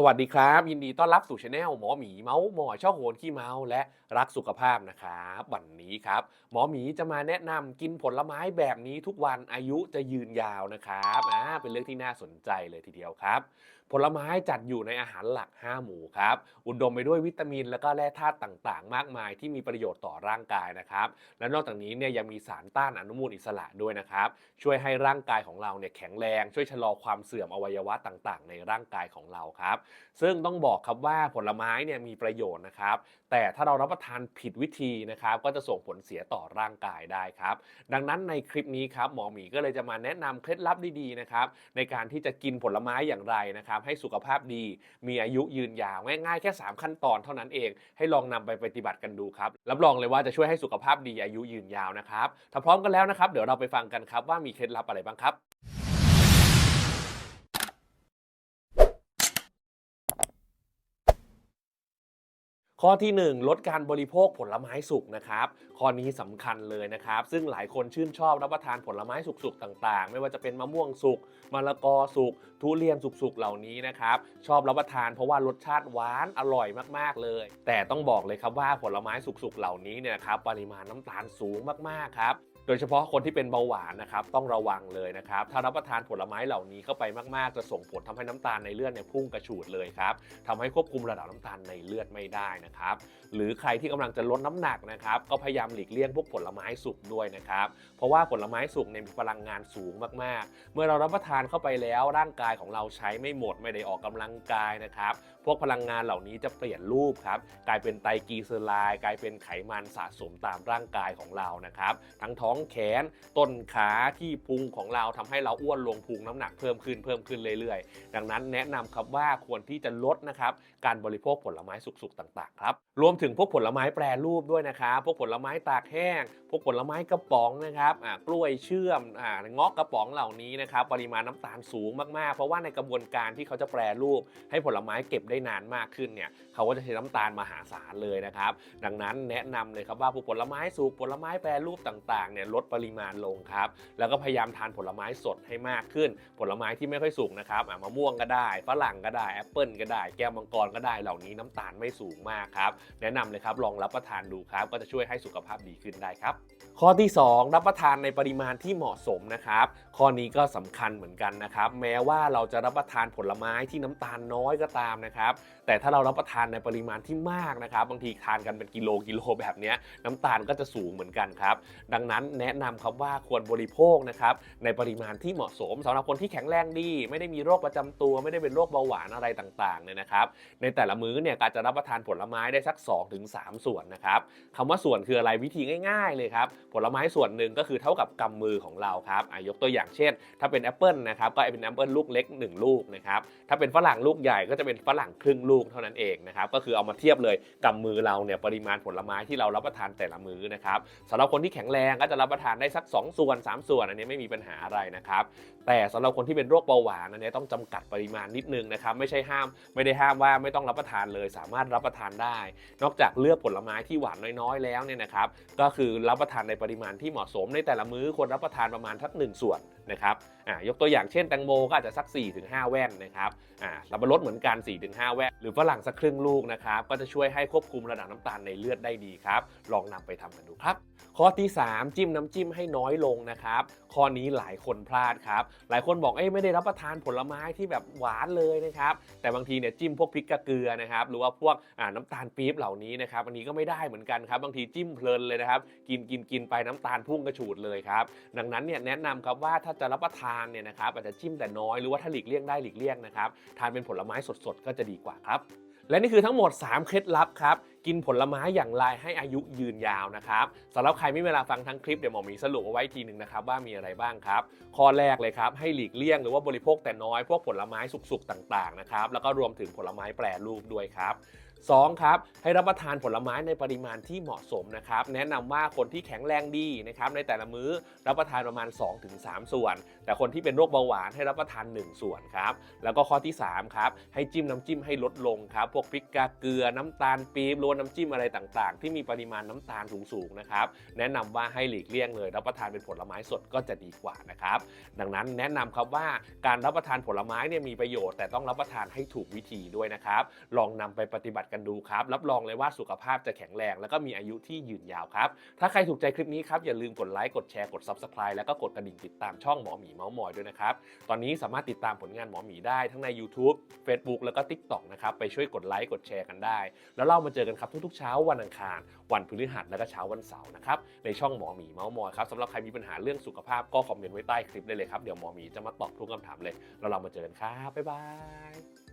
สวัสดีครับ ยินดีต้อนรับสู่ช anel หมอหมีเมาส์หมอช่องโหนขี้เมาส์และรักสุขภาพนะครับวันนี้ครับ หมอหมีจะมาแนะนำกินผลไม้แบบนี้ทุกวันอายุจะยืนยาวนะครับอ่าเป็นเรื่องที่น่าสนใจเลยทีเดียวครับ ผลไม้จัดอยู่ในอาหารหลัก 5 หมู่ครับ อุดมไปด้วยวิตามิน และก็แร่ธาตุต่างๆ มากมายที่มีประโยชน์ต่อร่างกายนะครับและนอกจากนี้เนี่ยยังมีสารต้านอนุมูลอิสระด้วยนะครับช่วยให้ร่างกายของเราเนี่ยแข็งแรง ช่วยชะลอความเสื่อมอวัยวะต่างๆ ในร่างกายของเราครับซึ่งต้องบอกครับว่าผลไม้เนี่ยมีประโยชน์นะครับ แต่ถ้าเรารับประทานผิดวิธีนะครับ ก็จะส่งผลเสียต่อร่างกายได้ครับ ดังนั้นในคลิปนี้ครับหมอหมีก็เลยจะมาแนะนำเคล็ดลับดีๆนะครับในการที่จะกินผลไม้อย่างไรนะครับ ให้สุขภาพดี มีอายุยืนยาวง่ายๆแค่ 3 ขั้นตอนเท่านั้นเอง ให้ลองนำไปปฏิบัติกันดูครับรับรองเลยว่าจะช่วยให้สุขภาพดีอายุยืนยาวนะครับถ้าพร้อมกันแล้วนะครับ เดี๋ยวเราไปฟังกันครับว่ามีเคล็ดลับอะไรบ้างครับ ข้อที่ 1 ลดการบริโภคผลไม้สุกนะครับ ข้อนี้สำคัญเลยนะครับ ซึ่งหลายคนชื่นชอบรับประทานผลไม้สุกๆต่างๆ ไม่ว่าจะเป็นมะม่วงสุกมะละกอสุกทุเรียนสุกๆเหล่านี้นะครับ ชอบรับประทานเพราะว่ารสชาติหวานอร่อยมากๆเลย แต่ต้องบอกเลยครับว่าผลไม้สุกๆเหล่านี้เนี่ยครับปริมาณน้ำตาลสูงมากๆครับ โดยเฉพาะคนที่เป็นเบาหวานนะครับต้องระวังเลยนะครับ ถ้ารับประทานผลไม้เหล่านี้เข้าไปมากๆ จะส่งผลทำให้น้ำตาลในเลือดเนี่ยพุ่งกระฉูดเลยครับทำให้ควบคุมระดับน้ำตาลในเลือดไม่ได้นะครับ หรือใครที่กำลังจะลดน้ำหนักนะครับก็พยายามหลีกเลี่ยงพวกผลไม้สุกด้วยนะครับ เพราะว่าผลไม้สุกเนี่ยมีพลังงานสูงมากๆ เมื่อเรารับประทานเข้าไปแล้วร่างกายของเราใช้ไม่หมดไม่ได้ออกกำลังกายนะครับ วกพลังงานเหล่านี้จะเปลี่ยนรูปครับกลายเป็นไตรกลีเซอไรด์กลายเป็นไขมันสะสมตามร่างกายของเรานะครับ ทั้งท้องแขน ต้นขาที่พุงของเราทำให้เราอ้วนลงพุงน้ำหนักเพิ่มขึ้นเพิ่มขึ้นเรื่อยๆ ดังนั้นแนะนำครับว่าควรที่จะลดนะครับการบริโภคผลไม้สุกๆต่างๆครับรวมถึงพวกผลไม้แปรรูปด้วยนะครับพวกผลไม้ตากแห้ง พวกผลไม้กระป๋องนะครับอ่ากล้วยเชื่อมอ่าเงาะกระป๋องเหล่านี้นะครับปริมาณน้ำตาลสูงมากๆ เพราะว่าในกระบวนการที่เขาจะแปรรูปให้ผลไม้เก็บได้นานมากขึ้นเนี่ยเขาก็จะใช้น้ำตาลมหาศาลเลยนะครับ ดังนั้นแนะนำเลยครับว่าพวกผลไม้สุกผลไม้แปรรูปต่างๆเนี่ยลดปริมาณลงครับแล้วก็พยายามทานผลไม้สดให้มากขึ้น ผลไม้ที่ไม่ค่อยสุกนะครับอะมะม่วงก็ได้ฝรั่งก็ได้แอปเปิลก็ได้แก้วมังกรก็ได้เหล่านี้น้ำตาลไม่สูงมากครับแนะนำเลยครับลองรับประทานดูครับก็จะช่วยให้สุขภาพดีขึ้นได้ครับ ข้อที่ 2 รับประทานในปริมาณที่เหมาะสมนะครับ ข้อนี้ก็สำคัญเหมือนกันนะครับ แม้ว่าเราจะรับประทานผลไม้ที่น้ำตาลน้อยก็ตามนะครับ แต่ถ้าเรารับประทานในปริมาณที่มากนะครับ บางทีทานกันเป็นกิโลกิโลแบบนี้น้ำตาลก็จะสูงเหมือนกันครับ ดังนั้นแนะนำครับว่าควรบริโภคนะครับในปริมาณที่เหมาะสมสำหรับคนที่แข็งแรงดี ไม่ได้มีโรคประจำตัว ไม่ได้เป็นโรคเบาหวานอะไรต่างๆเนี่ยนะครับ ในแต่ละมื้อเนี่ยกาจจะรับประทานผลไม้ได้สัก 2-3 ส่วนนะครับคำว่าส่วนคืออะไรวิธีง่าย ๆ เลยครับผลไม้ส่วนหนึ่งก็คือเท่ากับกำมือของเราครับอะยกตัวอย่างเช่น ถ้าเป็นแอปเปิลนะครับก็เป็นแอปเปิลลูกเล็ก 1 ลูกนะครับถ้าเป็นฝรั่งลูกใหญ่ก็จะเป็นฝรั่งครึ่งลูกเท่านั้นเองนะครับก็คือเอามาเทียบเลยกำมือเราเนี่ยปริมาณผลไม้ที่เรารับประทานแต่ละมื้อนะครับสำหรับคนที่แข็งแรงก็จะรับประทานได้สัก 2 ส่วน 3 ส่วนอันนี้ไม่มีปัญหาอะไรนะครับแต่สำหรับคนที่เป็นโรคเบาหวานอันนี้ต้องจำกัดปริมาณนิดนึงนะครับไม่ใช่ห้ามไม่ได้ห้ามว่าไม่ต้องรับประทานเลย สามารถรับประทานได้ นอกจากเลือกผลไม้ที่หวานน้อยๆ แล้วเนี่ยนะครับก็คือรับประทานในปริมาณที่เหมาะสมในแต่ละมื้อควรรับประทานประมาณทักหนึ่งส่วน นะครับยกตัวอย่างเช่นแตงโมก็อาจจะสัก 4-5 แว่นนะครับอ่าสับปะรดเหมือนกัน 4-5 แว่น หรือฝรั่งสักครึ่งลูกนะครับก็จะช่วยให้ควบคุมระดับน้ำตาลในเลือดได้ดีครับ ลองนำไปทำกันดูครับ ข้อที่ 3 จิ้มน้ำจิ้มให้น้อยลงนะครับ ข้อนี้หลายคนพลาดครับ หลายคนบอกเอ้ยไม่ได้รับประทานผลไม้ที่แบบหวานเลยนะครับ แต่บางทีเนี่ยจิ้มพวกพริกกระเกลือนะครับ หรือว่าพวกน้ำตาลปี๊บเหล่านี้นะครับ อันนี้ก็ไม่ได้เหมือนกันครับ บางทีจิ้มเพลินเลยนะครับ กินกินกินไปน้ำตาลพุ่งกระฉูดเลยครับ ดังนั้นเนี่ยแนะนำครับว่าถ้าจะรับประทานเนี่ยนะครับอาจจะจิ้มแต่น้อยหรือว่าถ้าหลีกเลี่ยงได้หลีกเลี่ยงนะครับทานเป็นผลไม้สดๆ ก็จะดีกว่าครับ และนี่คือทั้งหมด 3 เคล็ดลับครับ กินผลไม้อย่างไรให้อายุยืนยาวนะครับสำหรับใครไม่มีเวลาฟังทั้งคลิปเดี๋ยวหมอมีสรุปเอาไว้ทีหนึ่งนะครับว่ามีอะไรบ้างครับ ข้อแรกเลยครับให้หลีกเลี่ยงหรือว่าบริโภคแต่น้อยพวกผลไม้สุกๆต่างๆนะครับแล้วก็รวมถึงผลไม้แปรรูปด้วยครับ 2ครับให้รับประทานผลไม้ในปริมาณที่เหมาะสมนะครับ แนะนำว่าคนที่แข็งแรงดีนะครับในแต่ละมื้อรับประทานประมาณ 2-3 ส่วน แต่คนที่เป็นโรคเบาหวานให้รับประทาน 1 ส่วนครับแล้วก็ข้อที่3ครับให้จิ้มน้ำจิ้มให้ลดลงครับพวกพริกกาเกลือน้ำตาลปี๊บรวนน้ำจิ้มอะไรต่างๆ ที่มีปริมาณน้ำตาลสูงๆนะครับแนะนำว่าให้หลีกเลี่ยงเลยรับประทานเป็นผลไม้สดก็จะดีกว่านะครับดังนั้นแนะนำครับว่าการรับประทานผลไม้เนี่ยมีประโยชน์ แต่ต้องรับประทานให้ถูกวิธีด้วยนะครับลองนำไปปฏิบัติกันดูครับ รับรองเลยว่าสุขภาพจะแข็งแรง แล้วก็มีอายุที่ยืนยาวครับ ถ้าใครถูกใจคลิปนี้ครับ อย่าลืมกดไลค์ กดแชร์ กด Subscribe แล้วก็กดกระดิ่งติดตามช่องหมอหมีเมาส์มอยด้วยนะครับ ตอนนี้สามารถติดตามผลงานหมอหมีได้ทั้งใน YouTube Facebook แล้วก็ TikTok นะครับ ไปช่วยกดไลค์ กดแชร์กันได้ แล้วเรามาเจอกันครับทุกๆเช้าวันอังคาร วันพฤหัสแล้วก็เช้าวันเสาร์นะครับ ในช่องหมอหมีเมาส์มอยครับสำหรับใครมีปัญหาเรื่องสุขภาพก็คอมเมนต์ไว้ใต้คลิปได้เลยครับ เดี๋ยวหมอหมีจะมาตอบทุกคำถามเลย แล้วเรามาเจอกันครับ บ๊ายบาย